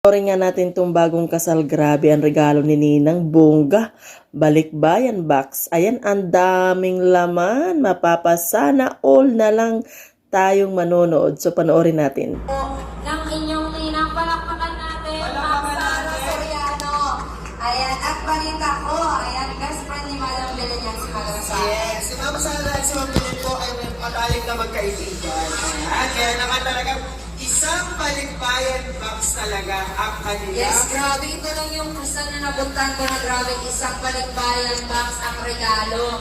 Panoorin nga natin itong bagong kasal. Grabe ang regalo ni Ninang Bongga. Balikbayan box. Ayan, ang daming laman. Mapapasana all na lang tayong manonood. So, panoorin natin. po ng inyong ninang palakpakan natin, Ma'am Sara Soriano. Ayan, at balita ko, ayan, best friend ni Madam Belen yan si Madam Sara. Yes, si Ma'am Sara at si Ma'am Belen po ay may matalik na magkaibigan. Ayan, kaya naman talaga isang talaga ang kanila. Yes, grabe. Ito lang yung kasal na nabuntan ko na grabe. Isang balikbayan box ang regalo.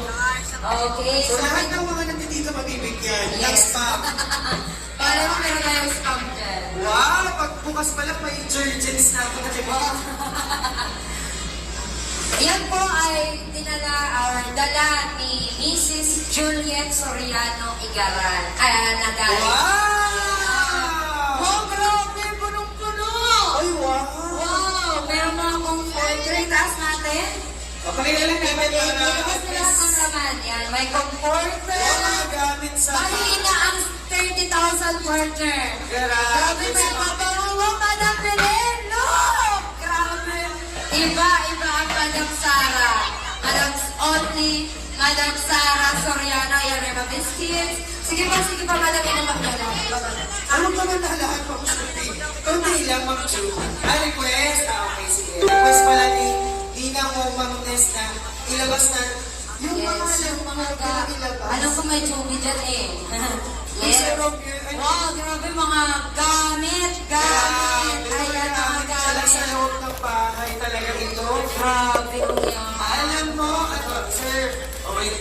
Okay. So lahat ng mga nandito mabibigyan. Yes. Pa. Para mo meron tayong scam dyan. Wow, pagbukas pa lang may urgence na ako kasi Yan po ay dinala or dala ni Mrs. Juliet Soriano Igaran. Ay, nagaling. Wow! Taas natin. O, pakilala namin para Ilabas nila ang laman. Yan, may comforter. Mga gamit sa Mahina ang 30,000 partner. Grabe, Grabe, may paparuwa, Madam Belen. Look! Grabe. Iba, iba ang Madam Sara. Madam Only, Madam Sara Soriano, yan may mga biscuits. Sige pa, sige pa, Madam, na lang. Ano pa man lahat Kunti Kunti lang, Ma'am Chu. Ah, request? Ah, ilabas na yung mga Yes, yung mga ga... Alam ko may chumi dyan eh. Yes. Ay, Wow, grabe mga gamit, gamit. grabe. Ayan mga Sala sa gamit. loob ng bahay talaga ito. Grabe ang yaman. Alam mo, ano, sir, okay,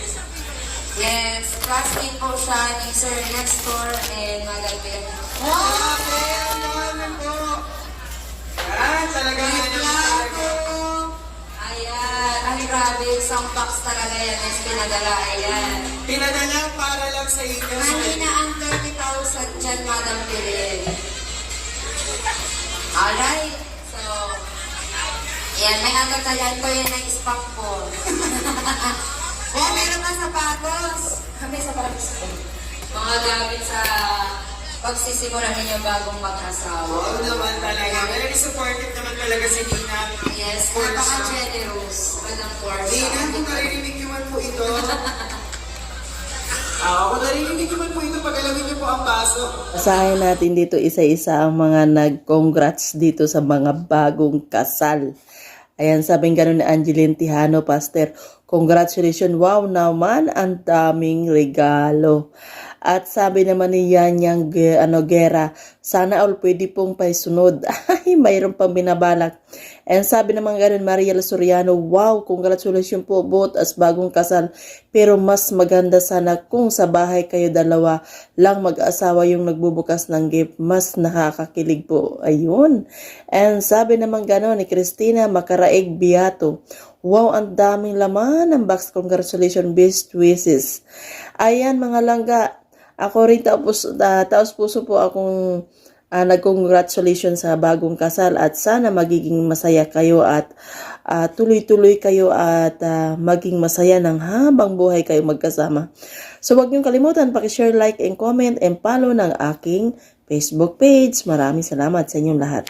Yes, classmate po siya ni Sir Nestor and Madam Bel. Wow! Grabe, ang dami po. Ang grabe, isang box talaga yan is pinadala. Ayan. Pinadala para lang sa inyo. Mahina ang 30,000 dyan, Madam Belen. Alright, so, yan, may agad ko yan ng spam po. oh, meron ka sapatos. May sapatos. Mga gamit sa pagsisimula ninyo bagong mag-asawa. Oo naman talaga. Very supportive naman talaga si Dina. Yes, napaka-generous. Madam Portia. Dina, kung narinig niyo man po ito. Ah, kung narinig niyo man po ito, pag-alawin niyo po ang baso. Basahin natin dito isa-isa ang mga nag-congrats dito sa mga bagong kasal. Ayan, sabing ganun ni Angeline Tijano, Pastor. Congratulations, wow naman, ang daming regalo. At sabi naman ni Yanyang ano, Gera, sana all pwede pong paisunod. Ay, mayroon pang binabalak. And sabi naman ganun, Mariel Soriano, wow, congratulations po both as bagong kasal. Pero mas maganda sana kung sa bahay kayo dalawa lang mag-asawa yung nagbubukas ng gift. Mas nakakakilig po. Ayun. And sabi naman gano'n ni Christina Makaraig Biato, Wow, ang daming laman ng box. Congratulations, best wishes. Ayan mga langga, ako rin taos, uh, taos puso po akong uh, nag-congratulations sa bagong kasal at sana magiging masaya kayo at ah, tuloy-tuloy kayo at ah, maging masaya ng habang buhay kayo magkasama. So huwag niyong kalimutan, pakishare, like, and comment, and follow ng aking Facebook page. Maraming salamat sa inyong lahat.